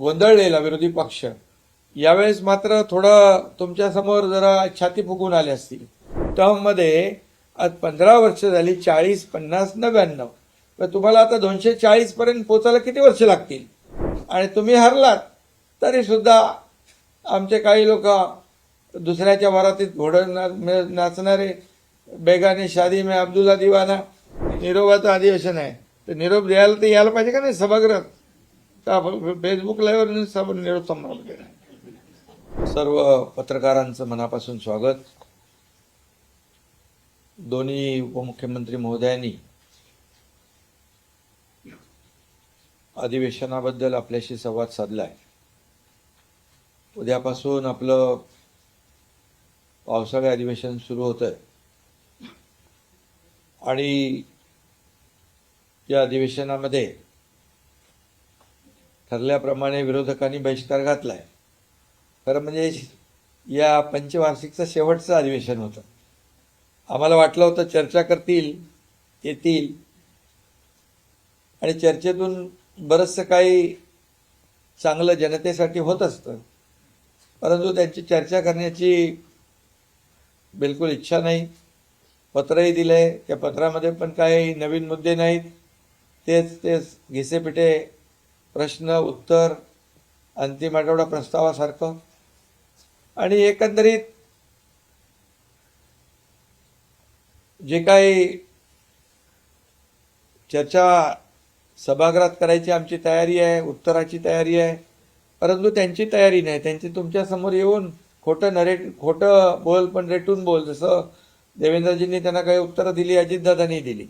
गोंधळलेला विरोधी पक्ष. यावेळेस मात्र थोडं तुमच्यासमोर जरा छाती फुगून आले असतील. टर्ममध्ये आज पंधरा वर्ष झाली चाळीस पन्नास नव्याण्णव. तर तुम्हाला आता दोनशे चाळीस पर्यंत पोचायला किती वर्ष लागतील? आणि तुम्ही हरलात तरी सुद्धा आमचे काही लोक दुसऱ्याच्या वरातीत घोडं ना- नाचणारे बेगाने शादी में अब्दुल्ला दिवाना निरोबाचं अधिवेशन आहे. तर निरोप द्यायला तर यायला पाहिजे का नाही सभागृहात? का? फेसबुक लाईव्हवर सब निरोप संभाळून सर्व पत्रकारांचं मनापासून स्वागत. दोन्ही उपमुख्यमंत्री महोदयांनी अधिवेशनाबद्दल आपल्याशी संवाद साधलाय. उद्यापासून आपलं पावसाळी अधिवेशन सुरू होतं आहे आणि या अधिवेशनामध्ये ठरल्याप्रमाणे विरोधकांनी बहिष्कार घातला आहे खरं म्हणजे या पंचवार्षिकचं शेवटचं अधिवेशन होतं. आम्हाला वाटलं होतं चर्चा करतील येतील. आणि चर्चेतून बरंचसं काही चांगलं जनतेसाठी होत असतं. परंतु त्यांची चर्चा करण्याची बिलकुल इच्छा नाही. पत्रही दिलं आहे त्या पत्रामध्ये पण काही नवीन मुद्दे नाहीत. तेच तेच घिसेपिटे प्रश्न उत्तर अंतिम आठवडा प्रस्तावासारखं. आणि एकंदरीत जे काही चर्चा सभागृहात करायची आमची तयारी आहे उत्तराची तयारी आहे परंतु त्यांची तयारी नाही. त्यांची तुमच्यासमोर येऊन खोटं नरेट खोटं बोल पण रेटून बोल. जसं देवेंद्रजींनी त्यांना काही उत्तरं दिली अजितदादांनी दिली.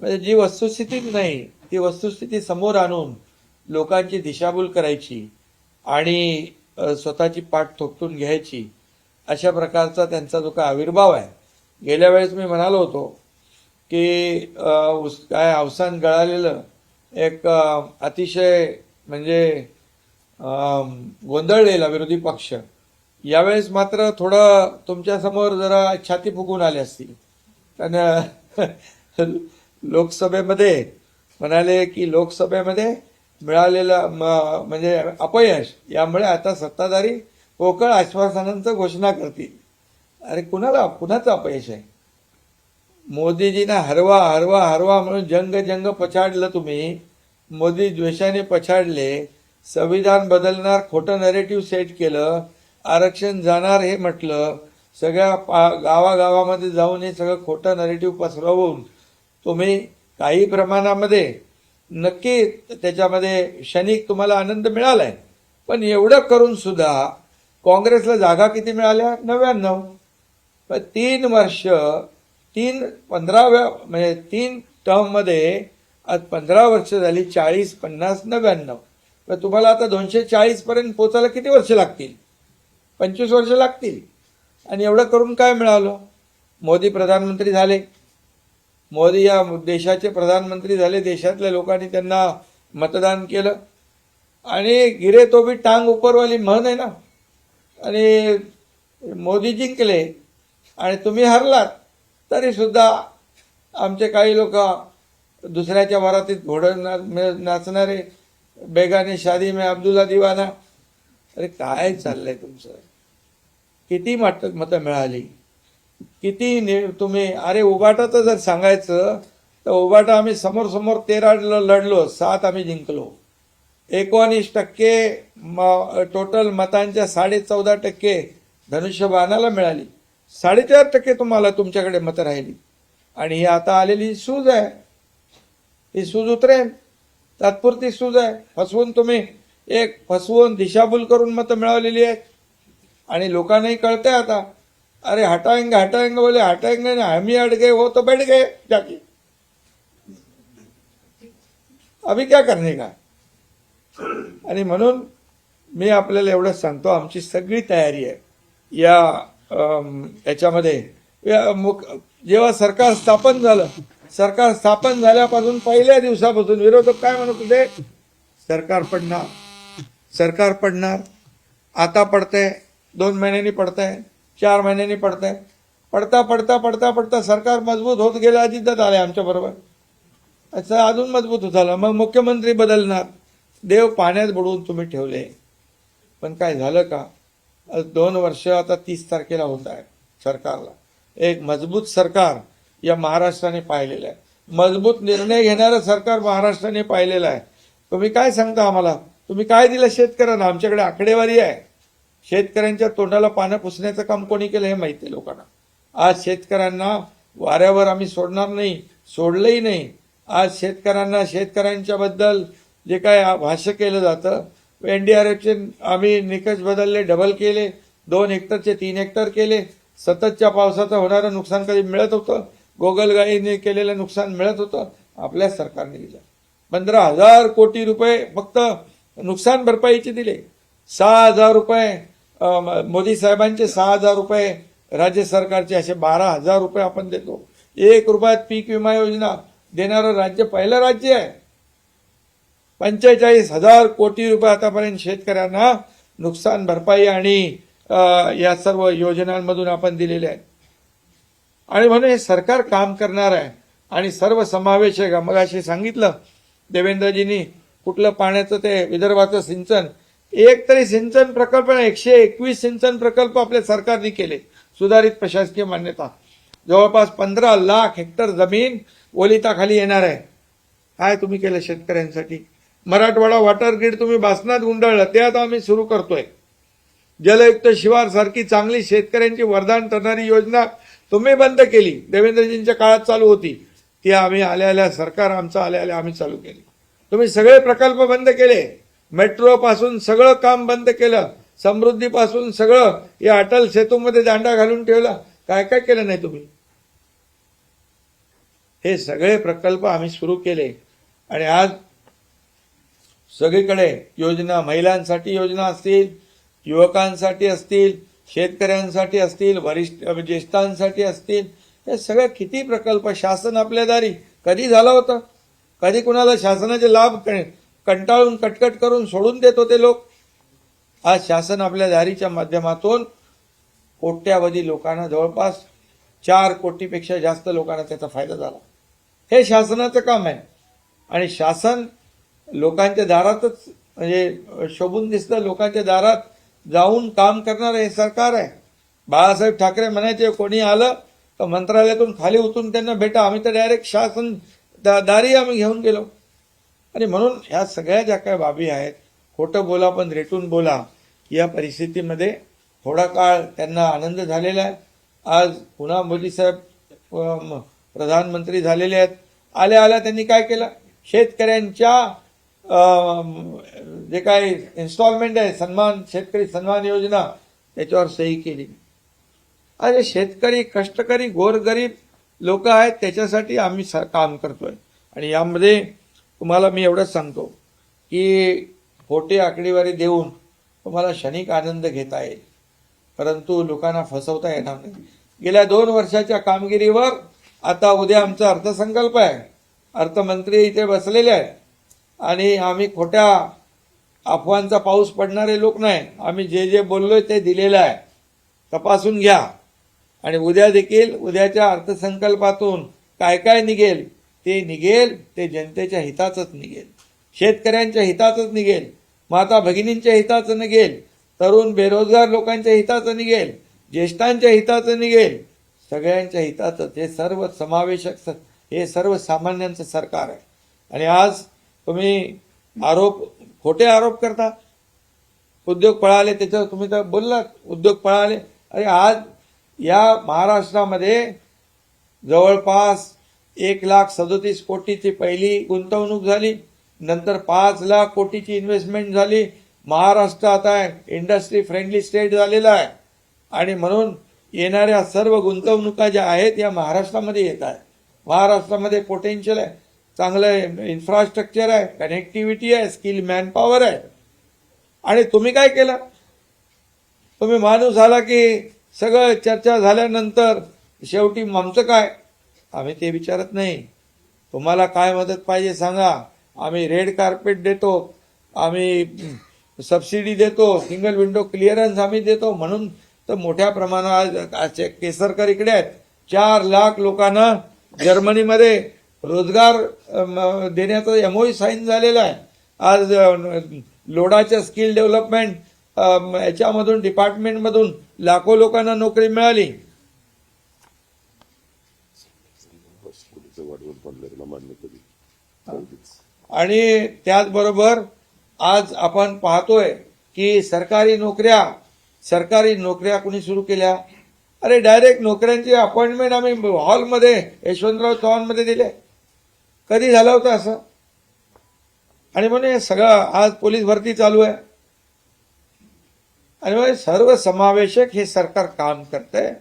म्हणजे जी वस्तुस्थितीत नाही ती वस्तुस्थिती समोर आणून लोकांची दिशाभूल करायची आणि स्वतःची पाठ थोपटून घ्यायची अशा प्रकारचा त्यांचा जो काय आविर्भाव आहे. गेल्या वेळेस मी म्हणालो होतो की उस- काय अवसान गळालेलं एक अतिशय म्हणजे गोंधळलेला विरोधी पक्ष. यावेळेस मात्र थोडं तुमच्यासमोर जरा छाती फुगून आले असतील. कारण लोकसभेमध्ये म्हणाले की लोकसभेमध्ये मिळालेलं म- म्हणजे अपयश यामुळे आता सत्ताधारी पोकळ आश्वासनांचं घोषणा करतील. अरे कुणाला कुणाचं अपयश आहे? मोदीजींना हरवा हरवा हरवा म्हणून जंग जंग पछाडलं तुम्ही. मोदी द्वेषाने पछाडले. संविधान बदलणार खोटं नरेटिव्ह सेट केलं. आरक्षण जाणार हे म्हटलं. सगळ्या पा गावागावामध्ये जाऊन हे सगळं खोटं नरेटिव्ह पसरवून तुम्ही काही प्रमाणामध्ये नक्की त्याच्यामध्ये क्षणिक तुम्हाला आनंद मिळालाय. पण एवढं करून सुद्धा काँग्रेसला जागा किती मिळाल्या? नव्याण्णव. पण तीन वर्ष तीन पंधराव्या म्हणजे तीन टर्ममध्ये आज पंधरा वर्ष झाली चाळीस पन्नास नव्याण्णव. तर तुम्हाला आता दोनशे चाळीसपर्यंत पोचायला किती वर्ष लागतील? पंचवीस वर्ष लागतील. आणि एवढं करून काय मिळालं? मोदी प्रधानमंत्री झाले. मोदी या देशाचे प्रधानमंत्री झाले. देशातल्या लोकांनी त्यांना मतदान केलं. आणि गिरे तो बी टांग उपरवाली म्हण आहे ना. आणि मोदी जिंकले आणि तुम्ही हरलात तरी सुद्धा आमचे काही लोक दुसऱ्याच्या वरातीत घोडं ना- नाचणारे बेगाने शादी में अब्दुल्ला दिवाना. अरे काय चाललंय तुमचं? किती मत मतं मिळाली? किती नि- तुम्ही अरे उबाटाचं जर सांगायचं तर उबाटा आम्ही समोर समोर तेरा लढलो सात आम्ही जिंकलो. एकोणीस टक्के म- टोटल मतांच्या साडे चौदा टक्के धनुष्यबाणाला मिळाली. साडेचार टक्के तुम्हाला तुमच्याकडे मतं राहिली. आणि ही आता आलेली सूज आहे. ही सूज उतरेल. तात्पुरती सूज आहे. फसवून तुम्ही एक फसवून दिशाभूल करून मतं मिळवलेली आहेत. आणि लोकांनाही कळतंय आता. अरे हटाएंगे हटाएंगे बोले हटाएंगे ना हम ही अट गए वो तो बैठ गए जाके। अभी क्या करणे का? आणि म्हणून मी आपल्याला एवढंच सांगतो आमची सगळी तयारी आहे. या याच्यामध्ये जेव्हा सरकार स्थापन झालं सरकार स्थापन झाल्यापासून पहिल्या दिवसापासून विरोधक काय म्हणत होते? सरकार पडणार. सरकार पडणार. आता पडतंय दोन महिन्यांनी पडतंय. चार महिन्यांनी पडतंय पडता पडता पडता पडता सरकार मजबूत होत गेलं अजितदादा आले आमच्या बरोबर। असं अजून मजबूत होत झालं मग मुख्यमंत्री बदलणार। देव पाण्यात बुडवून तुम्ही ठेवले। पण काय झालं का? दोन वर्ष आता तीस तारखेला होत आहे सरकारला। एक मजबूत सरकार या महाराष्ट्राने पाहिलेलं आहे। मजबूत निर्णय घेणारं सरकार महाराष्ट्राने पाहिलेलं आहे। तुम्ही काय सांगता आम्हाला? तुम्ही काय दिलं शेतकऱ्यांना? आमच्याकडे आकडेवारी आहे। शेतकऱ्यांच्या तोंडाला पानं पुसण्याचं काम कोणी केलं हे माहिती आहे लोकांना. आज शेतकऱ्यांना वाऱ्यावर आम्ही सोडणार नाही सोडलंही नाही. आज शेतकऱ्यांना शेतकऱ्यांच्याबद्दल जे काय भाष्य केलं जातं एन डी आर एफचे आम्ही निकष बदलले डबल केले दोन हेक्टरचे तीन हेक्टर केले. सततच्या पावसाचं होणारं नुकसान कधी मिळत होतं? गोगलगाईने केलेलं नुकसान मिळत होतं? आपल्या सरकारने दिलं. पंधरा हजार कोटी रुपये फक्त नुकसान भरपाईचे दिले. सहा हजार रुपये मोदी साहेबांचे सहा हजार रुपये राज्य सरकारचे असे बारा हजार रुपये आपण देतो. एक रुपयात पीक विमा योजना देणारं राज्य पहिलं राज्य आहे. पंचेचाळीस हजार कोटी रुपये आतापर्यंत शेतकऱ्यांना नुकसान भरपाई आणि या सर्व योजनांमधून आपण दिलेले आहेत. आणि म्हणून हे सरकार काम करणार आहे. आणि सर्व समावेशक आहे. मग सांगितलं देवेंद्रजींनी कुठलं पाण्याचं ते विदर्भाचं सिंचन एक तरी सिंचन प्रकल्प एकशे एकवीस सिंचन प्रकल्प आपल्या सरकारने केले. सुधारित प्रशासकीय मान्यता. जवळपास पंधरा लाख हेक्टर जमीन ओलिताखाली येणार आहे. काय तुम्ही केलं शेतकऱ्यांसाठी? मराठवाडा वॉटर ग्रीड तुम्ही भासनात गुंडाळलं ते आता आम्ही सुरू करतोय. जलयुक्त शिवार सारखी चांगली शेतकऱ्यांची वरदान ठरणारी योजना तुम्ही बंद केली. देवेंद्रजींच्या काळात चालू होती. ती आम्ही आल्या आल्या सरकार आमचं आल्या आल्या आम्ही चालू केली. तुम्ही सगळे प्रकल्प बंद केले. मेट्रोपासून सगळं काम बंद केलं समृद्धीपासून सगळं या अटल सेतूमध्ये दांडा घालून ठेवला. काय काय केलं नाही तुम्ही? हे सगळे प्रकल्प आम्ही सुरू केले. आणि आज सगळीकडे योजना महिलांसाठी योजना असतील युवकांसाठी असतील शेतकऱ्यांसाठी असतील वरिष्ठ ज्येष्ठांसाठी असतील. हे सगळे किती प्रकल्प शासन आपल्या दारी. कधी झालं होतं? कधी कुणाला शासनाचे लाभ कंटाळून कटकट करून सोडून देत होते लोक. आज शासन आपल्या दारीच्या माध्यमातून कोट्यावधी लोकांना जवळपास चार कोटीपेक्षा जास्त लोकांना त्याचा फायदा झाला. हे शासनाचं काम आहे. आणि शासन लोकांच्या दारातच म्हणजे शोभून दिसतं लोकांच्या दारात जाऊन काम करणारं हे सरकार आहे. बाळासाहेब ठाकरे म्हणायचे कोणी आलं तर मंत्रालयातून खाली उतरून त्यांना भेटा. आम्ही तर डायरेक्ट शासन दारी आम्ही घेऊन गेलो. आणि म्हणून ह्या सगळ्या ज्या काही बाबी आहेत खोटं बोला पण रेटून बोला या परिस्थितीमध्ये थोडा काळ त्यांना आनंद झालेला आहे. आज पुन्हा मोदी साहेब प्रधानमंत्री झालेले आहेत. आल्या आल्या त्यांनी काय केलं? शेतकऱ्यांच्या जे काही इन्स्टॉलमेंट आहे सन्मान शेतकरी सन्मान योजना त्याच्यावर सही केली. अरे शेतकरी कष्टकरी गोरगरीब लोक आहेत त्याच्यासाठी आम्ही स- काम करतोय. आणि यामध्ये तुम्हाला मी एवढंच सांगतो की खोटी आकडेवारी देऊन तुम्हाला क्षणिक आनंद घेता येईल. परंतु लोकांना फसवता येणार नाही. गेल्या दोन वर्षाच्या कामगिरीवर आता उद्या आमचा अर्थसंकल्प आहे. अर्थमंत्री इथे बसलेले आहेत. आणि आम्ही खोट्या अफवांचा पाऊस पडणारे लोक नाही. आम्ही जे जे बोललोय ते दिलेलं आहे. तपासून घ्या. आणि उद्या देखील उद्याच्या अर्थसंकल्पातून काय काय निघेल ते निघेल ते जनतेच्या हिताचंच निघेल. शेतकऱ्यांच्या हिताचंच निघेल. माता भगिनींच्या हिताचं निघेल. तरुण बेरोजगार लोकांच्या हिताचं निघेल. ज्येष्ठांच्या हिताचं निघेल. सगळ्यांच्या हिताचं हे सर्व समावेशक हे सर्व सामान्यांचं सरकार आहे. आणि आज तुम्ही आरोप खोटे आरोप करता. उद्योग पळाले त्याच्यावर तुम्ही तर बोललात उद्योग पळाले. अरे आज या महाराष्ट्रामध्ये जवळपास एक लाख सदोतीस कोटीची पहिली गुंतवणूक झाली. नंतर पाच लाख कोटीची इन्व्हेस्टमेंट झाली. महाराष्ट्र आता इंडस्ट्री फ्रेंडली स्टेट झालेला आहे. आणि म्हणून येणाऱ्या सर्व गुंतवणुका ज्या आहेत या महाराष्ट्रामध्ये येत आहे महाराष्ट्रामध्ये पोटेन्शियल आहे. चांगलं इन्फ्रास्ट्रक्चर आहे. कनेक्टिव्हिटी आहे. स्किल मॅनपॉवर आहे. आणि तुम्ही काय केलं? तुम्ही माणूस आला की सगळं चर्चा झाल्यानंतर शेवटी आमचं काय? आम्ही ते विचारत नाही. तुम्हाला काय मदत पाहिजे सांगा. आम्ही रेड कार्पेट देतो. आम्ही सबसिडी देतो. सिंगल विंडो क्लिअरन्स आम्ही देतो. म्हणून तर मोठ्या प्रमाणात केसरकर इकडे आहेत. चार लाख लोकांना जर्मनीमध्ये रोजगार देण्याचं एमओई साईन झालेला आहे. आज लोडाच्या स्किल डेव्हलपमेंट याच्यामधून डिपार्टमेंटमधून लाखो लोकांना नोकरी मिळाली. आणि त्याचबरोबर आज आपण पाहतोय की सरकारी नोकऱ्या सरकारी नोकऱ्या कुणी सुरू केल्या? अरे डायरेक्ट नोकऱ्यांची अपॉइंटमेंट आम्ही हॉलमध्ये यशवंतराव चव्हाणमध्ये दिले. कधी झालं होतं असं? आणि म्हणे सगळं आज पोलीस भरती चालू आहे. आणि म्हणजे सर्व समावेशक हे सरकार काम करतंय.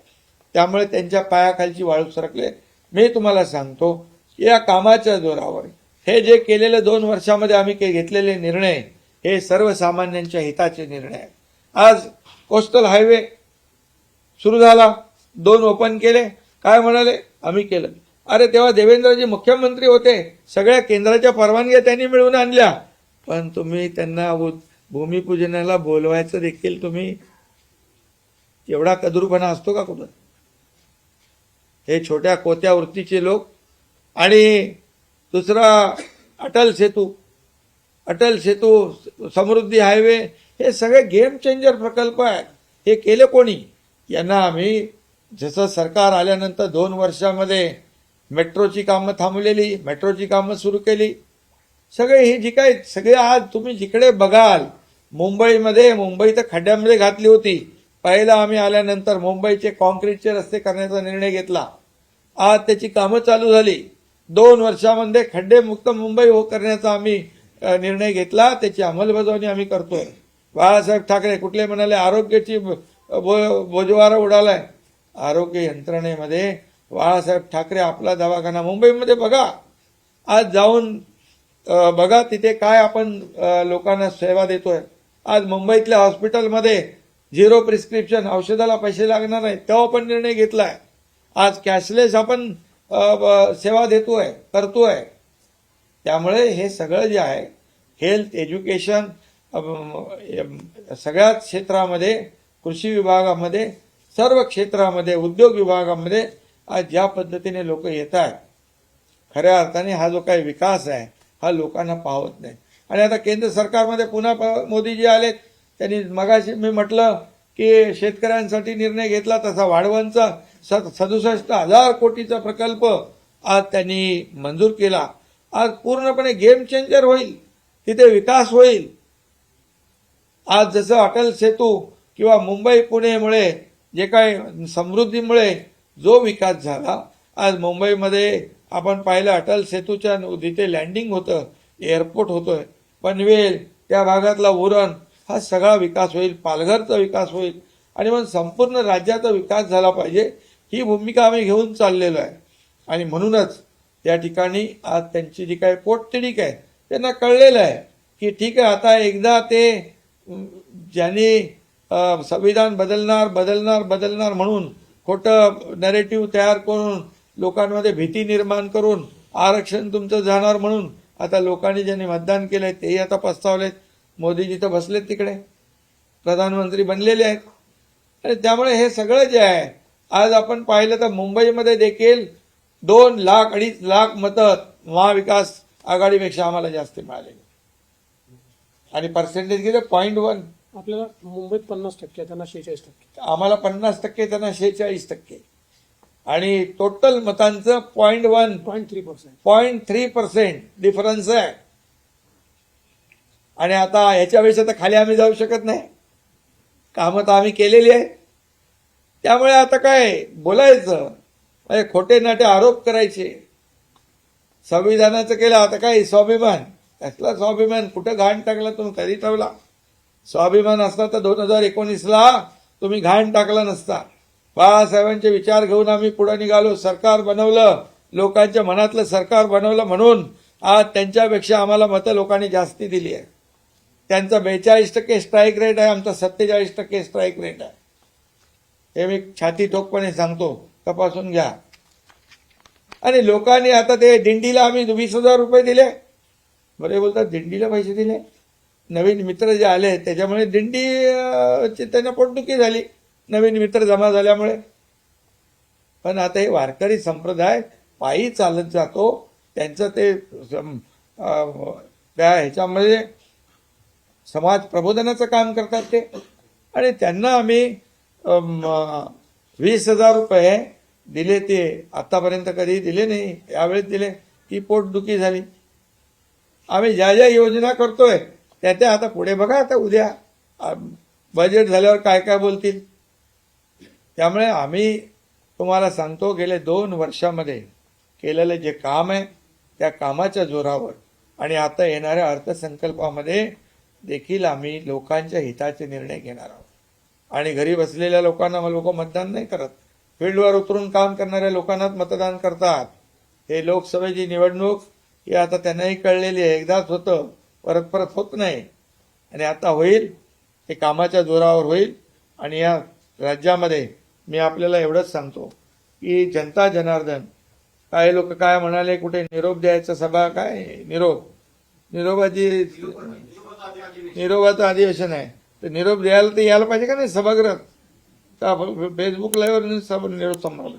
त्यामुळे त्यांच्या पायाखालची वाळू सरकले. मी तुम्हाला सांगतो या कामाच्या जोरावर हे जे केलेले दोन वर्षामध्ये आम्ही के घेतलेले निर्णय हे सर्वसामान्यांच्या हिताचे निर्णय आहेत. आज कोस्टल हायवे सुरू झाला दोन ओपन केले. काय म्हणाले? आम्ही केलं. अरे तेव्हा देवेंद्रजी मुख्यमंत्री होते. सगळ्या केंद्राच्या परवानग्या त्यांनी मिळवून आणल्या. पण तुम्ही त्यांना भूमिपूजनाला बोलवायचं देखील तुम्ही एवढा कदरूपणा असतो का कुठं? हे छोट्या कोत्या वृत्तीचे लोक आणि दुसरा अटल सेतू अटल सेतू समृद्धी हायवे हे सगळे गेम चेंजर प्रकल्प आहेत. हे केले कोणी? यांना आम्ही जसं सरकार आल्यानंतर दोन वर्षामध्ये मेट्रोची कामं थांबलेली मेट्रोची कामं सुरू केली. सगळे ही जी काय सगळे आज तुम्ही जिकडे बघाल मुंबईमध्ये मुंबई तर खड्ड्यामध्ये घातली होती. पहिला आम्ही आल्यानंतर मुंबईचे कॉन्क्रीटचे रस्ते करण्याचा निर्णय घेतला. आज त्याची कामं चालू झाली. दोन वर्षामध्ये खड्डेमुक्त मुंबई हो करण्याचा आम्ही निर्णय घेतला. त्याची अंमलबजावणी आम्ही करतोय. बाळासाहेब ठाकरे कुठले म्हणाले आरोग्याची ब- बोजवारा उडालाय. आरोग्य यंत्रणेमध्ये बाळासाहेब ठाकरे आपला दवाखाना मुंबईमध्ये बघा. आज जाऊन बघा तिथे काय आपण लोकांना सेवा देतोय. आज मुंबईतल्या हॉस्पिटलमध्ये झिरो प्रिस्क्रिप्शन औषधाला पैसे लागणार नाही तेव्हा पण निर्णय घेतलाय. आज कॅशलेस आपण सेवा देतो आहे करतो आहे त्यामुळे हे सगळं जे आहे हेल्थ एज्युकेशन सगळ्याच क्षेत्रामध्ये कृषी विभागामध्ये सर्व क्षेत्रामध्ये उद्योग विभागामध्ये आज ज्या पद्धतीने लोक येत आहेत खऱ्या अर्थाने हा जो काही विकास आहे हा लोकांना पाहत नाही. आणि आता केंद्र सरकारमध्ये पुन्हा प- मोदीजी आलेत. त्यांनी मगाशी मी म्हटलं की शेतकऱ्यांसाठी निर्णय घेतला तसा वाढवणचा. स- सदुसष्ट हजार कोटीचा प्रकल्प आज त्यांनी मंजूर केला. आज पूर्णपणे गेम चेंजर होईल. तिथे विकास होईल. आज जसं अटल सेतू किंवा मुंबई पुणेमुळे जे काय समृद्धीमुळे जो विकास झाला आज मुंबईमध्ये आपण पाहिलं अटल सेतूच्या तिथे लँडिंग होतं एअरपोर्ट होतोय. पनवेल त्या भागातला उरण हा सगळा विकास होईल. पालघरचा विकास होईल. आणि मग संपूर्ण राज्याचा विकास झाला पाहिजे. ही भूमिका आम्ही घेऊन चाललेलो आहे. आणि म्हणूनच त्या ठिकाणी आज त्यांची जी काही पोटतिडीक आहे त्यांना कळलेलं आहे की ठीक आहे आता एकदा ते ज्यांनी संविधान बदलणार बदलणार बदलणार म्हणून खोटं नॅरेटिव्ह तयार करून लोकांमध्ये भीती निर्माण करून आरक्षण तुमचं जाणार म्हणून आता लोकांनी ज्यांनी मतदान केलं आहे तेही आता पस्तावलेत. मोदीजी तर बसलेत तिकडे. प्रधानमंत्री बनलेले आहेत. आणि त्यामुळे हे सगळं जे आहे आज आपण पाहिलं तर मुंबईमध्ये देखील दोन लाख अडीच लाख मतं महाविकास आघाडीपेक्षा आम्हाला जास्त मिळाले आणि पर्सेंटेज किती पॉईंट वन आपल्याला मुंबईत पन्नास टक्के त्यांना शेहेचाळीस टक्के. आम्हाला पन्नास टक्के त्यांना शेहेचाळीस टक्के. आणि टोटल मतांचं point one point three percent point three percent difference आहे. आणि आता याच्यापेक्षा तर खाली आम्ही जाऊ शकत नाही. कामं तर आम्ही केलेली आहे त्यामुळे आता काय बोलायचं? म्हणजे खोटे नाटे आरोप करायचे. संविधानाचं केलं आता काय स्वाभिमान? कसला स्वाभिमान? कुठं घाण टाकला तुम्ही? कधी ठेवला. स्वाभिमान असता तर दोन हजार एकोणीसला तुम्ही घाण टाकला नसता. बाळासाहेबांचे विचार घेऊन आम्ही पुढे निघालो सरकार बनवलं लोकांच्या मनातलं सरकार बनवलं म्हणून आज त्यांच्यापेक्षा आम्हाला मतं लोकांनी जास्ती दिली आहे. त्यांचा बेचाळीस टक्के स्ट्राईक रेट आहे आमचा सत्तेचाळीस टक्के स्ट्राईक रेट आहे. हे मी छाती ठोकपणे सांगतो. तपासून घ्या. आणि लोकांनी आता ते दिंडीला आम्ही वीस हजार रुपये दिले. बरे बोलतात दिंडीला पैसे दिले. नवीन मित्र जे आले त्याच्यामुळे दिंडी ची त्यांना पोटदुखी झाली. नवीन मित्र जमा झाल्यामुळे. पण आता हे वारकरी संप्रदाय पायी चालत जातो. त्यांचं ते सम- त्या ह्याच्यामध्ये समाज प्रबोधनाचं काम करतात ते. आणि त्यांना आम्ही वीस हजार रुपये दिले ते आतापर्यंत कधी दिले नाही. यावेळेस दिले. की पोटदुखी झाली. आम्ही ज्या ज्या योजना करतोय त्या त्या आता पुढे बघा. आता उद्या बजेट झाल्यावर काय काय बोलतील? त्यामुळे आम्ही तुम्हाला सांगतो गेले दोन वर्षामध्ये केलेलं जे काम आहे त्या कामाच्या जोरावर. आणि आता येणाऱ्या अर्थसंकल्पामध्ये देखील आम्ही लोकांच्या हिताचे निर्णय घेणार आहोत. आणि घरी बसलेल्या लोकांना लोक मतदान नाही करत. फील्डवर उतरून काम करणाऱ्या लोकांनाच मतदान करतात. हे लोकसभेची निवडणूक ही आता त्यांनाही कळलेली आहे. एकदाच होतं. परत परत होत नाही. आणि आता होईल. हे कामाच्या जोरावर होईल. आणि या राज्यामध्ये मी आपल्याला एवढंच सांगतो की जनता जनार्दन. काही लोक काय म्हणाले कुठे निरोप द्यायचा सभा काय? निरोप. निरोपाची निरोपाचं अधिवेशन आहे. तर निरोप द्यायला तर यायला पाहिजे का नाही सभागृहात? का फेसबुक लाईव्हवर सभा निरोप संभाळ